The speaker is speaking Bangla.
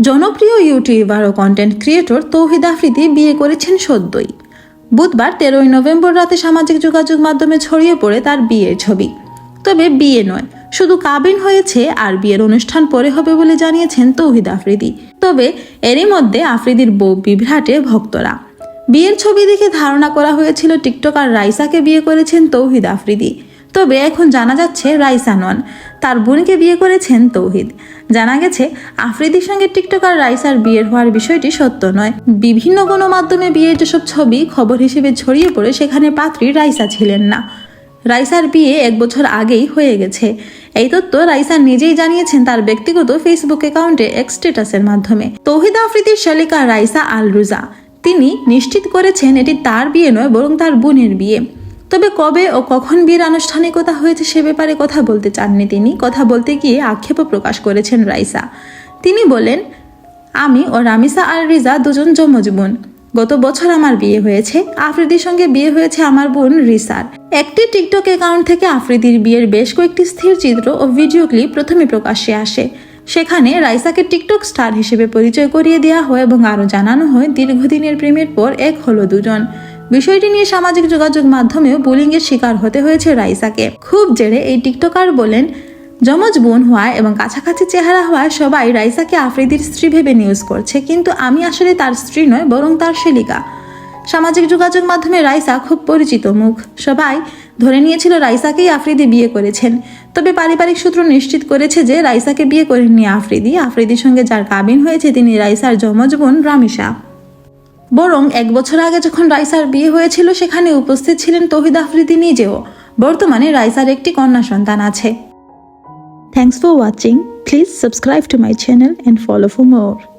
জনপ্রিয় ইউটিউবার ও কন্টেন্ট ক্রিয়েটর তৌহিদ আফ্রিদি বিয়ে করেছেন সদ্যই। বুধবার তেরোই নভেম্বর রাতে সামাজিক যোগাযোগ মাধ্যমে ছড়িয়ে পড়ে তার বিয়ের ছবি। তবে বিয়ে নয়, শুধু কাবিন হয়েছে আর বিয়ের অনুষ্ঠান পরে হবে বলে জানিয়েছেন তৌহিদ আফ্রিদি। তবে এরই মধ্যে আফ্রিদির বউ বিভ্রাটে ভক্তরা। বিয়ের ছবি দেখে ধারণা করা হয়েছিল টিকটকার রাইসাকে বিয়ে করেছেন তৌহিদ আফ্রিদি। তবে এখন জানা যাচ্ছে রাইসা নন। তার বোনকে বিয়ে করেছেন তৌহিদ। জানা গেছে, আফ্রিদির সঙ্গে টিকটকার রাইসার বিয়ের হওয়ার বিষয়টি সত্য নয়। বিভিন্ন গণমাধ্যমে বিয়ের যেসব ছবি, খবর হিসেবে ছড়িয়ে পড়ে, সেখানে পাত্রী রাইসা ছিলেন না। রাইসার বিয়ে এক বছর আগেই হয়ে গেছে। এই তথ্য রাইসা নিজেই জানিয়েছেন তার ব্যক্তিগত ফেসবুক অ্যাকাউন্টে এক স্ট্যাটাসের মাধ্যমে। তৌহিদ আফ্রিদির শালিকা রাইসা আল রুজা তিনি নিশ্চিত করেছেন এটি তার বিয়ে নয়, বরং তার বোনের বিয়ে। তবে কবে ও কখন বিয়ের আনুষ্ঠানিকতা হয়েছে সে ব্যাপারে কথা বলতে চাননি তিনি। কথা বলতে গিয়ে আক্ষেপও প্রকাশ করেছেন রাইসা। তিনি বলেন, আমি ও রামিসা আর রিজা দুজন যমজ বোন গত বছর আমার বিয়ে হয়েছে। আফ্রিদির সঙ্গে বিয়ে হয়েছে আমার বোন রিসার। একটি টিকটক অ্যাকাউন্ট থেকে আফ্রিদির বিয়ের বেশ কয়েকটি স্থির চিত্র ও ভিডিও ক্লিপ প্রথমে প্রকাশ্যে আসে। সেখানে রাইসাকে টিকটক স্টার হিসেবে পরিচয় করিয়ে দেওয়া হয় এবং আরও জানানো হয়, দীর্ঘদিনের প্রেমের পর এক হলো দুজন। বিষয়টি নিয়ে সামাজিক যোগাযোগ মাধ্যমেও বুলিংয়ের শিকার হতে হয়েছে রাইসাকে। খুব জেরে এই টিকটকার বলেন, যমজ বোন হওয়ায় এবং কাছাকাছি চেহারা হওয়ায় সবাই রাইসাকে আফ্রিদির স্ত্রী ভেবে নিউজ করছে, কিন্তু আমি আসলে তার স্ত্রী নয়, বরং তার শেলিকা সামাজিক যোগাযোগ মাধ্যমে রাইসা খুব পরিচিত মুখ। সবাই ধরে নিয়েছিল রাইসাকেই আফ্রিদি বিয়ে করেছেন। তবে পারিবারিক সূত্র নিশ্চিত করেছে যে রাইসাকে বিয়ে করেননি আফ্রিদি। আফ্রিদির সঙ্গে যার কাবিন হয়েছে তিনি রাইসার যমজ বোন রামিসা বরং এক বছর আগে যখন রাইসার বিয়ে হয়েছিল, সেখানে উপস্থিত ছিলেন তহিদ আফ্রিদি নিজেও। বর্তমানে রাইসার একটি কন্যা সন্তান আছে। Thanks for watching please subscribe to my channel and follow for more